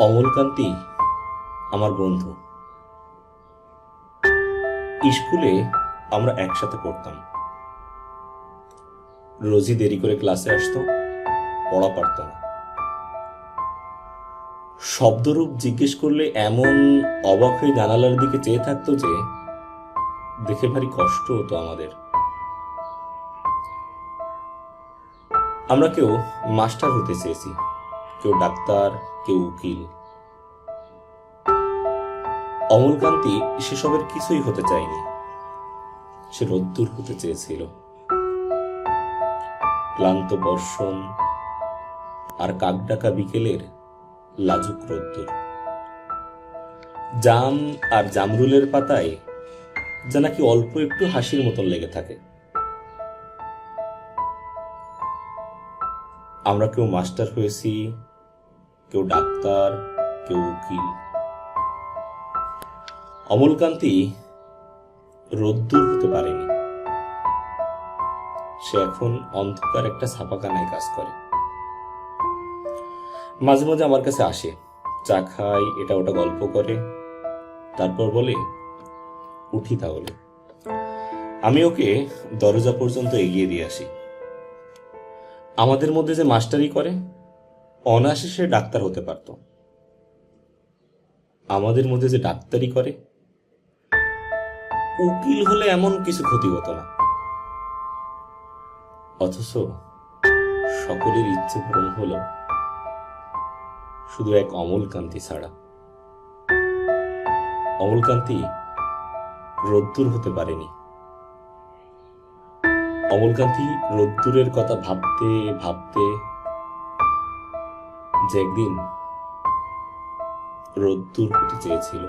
অমলকান্তি আমার বন্ধু। স্কুলে আমরা একসাথে পড়তাম। রোজই দেরি করে ক্লাসে আসতো, পড়া পারত না। শব্দরূপ জিজ্ঞেস করলে এমন অবাক হয়ে জানালার দিকে চেয়ে থাকতো যে, দেখে ভারী কষ্ট হতো আমাদের। আমরা কেউ মাস্টার হতে চেয়েছি। কেউ ডাক্তার, কেউ উকিল। অমলকান্তি সেসবের কিছুই হতে চায়নি। সে রোদ্দুর হতে চেয়েছিল। ক্লান্ত বর্ষণ আর কাকডাকা বিকেলের লাজুক রোদ্দুর। জাম আর জামরুলের পাতায় যা নাকি অল্প একটু হাসির মতন লেগে থাকে। আমরা কেউ মাস্টার হয়েছি কেউ ডাক্তার, কেউ উকিল। অমলকান্তি রোদ্দুর হতে পারেনি। সে এখন অন্ধকার একটা ছাপাখানায় কাজ করে। মাঝে মাঝে আমার কাছে আসে, চা খায় এটা ওটা গল্প করে, তারপর বলে, উঠি তাহলে। আমি ওকে দরজা পর্যন্ত এগিয়ে দিয়ে আসি। আমাদের মধ্যে যে মাস্টারি করে অনায়াসে সে ডাক্তার হতে পারত। আমাদের মধ্যে যে ডাক্তারি করে, উকিল হলে এমন কিছু ক্ষতি হতো না। অথচ সকলের ইচ্ছে পূরণ হলো শুধু এক অমলকান্তি ছাড়া। অমলকান্তি রোদ্দুর হতে পারেনি। অমলকান্তি রোদ্দুরের কথা ভাবতে ভাবতে যে একদিন রোদ্দুর হতে চেয়েছিল।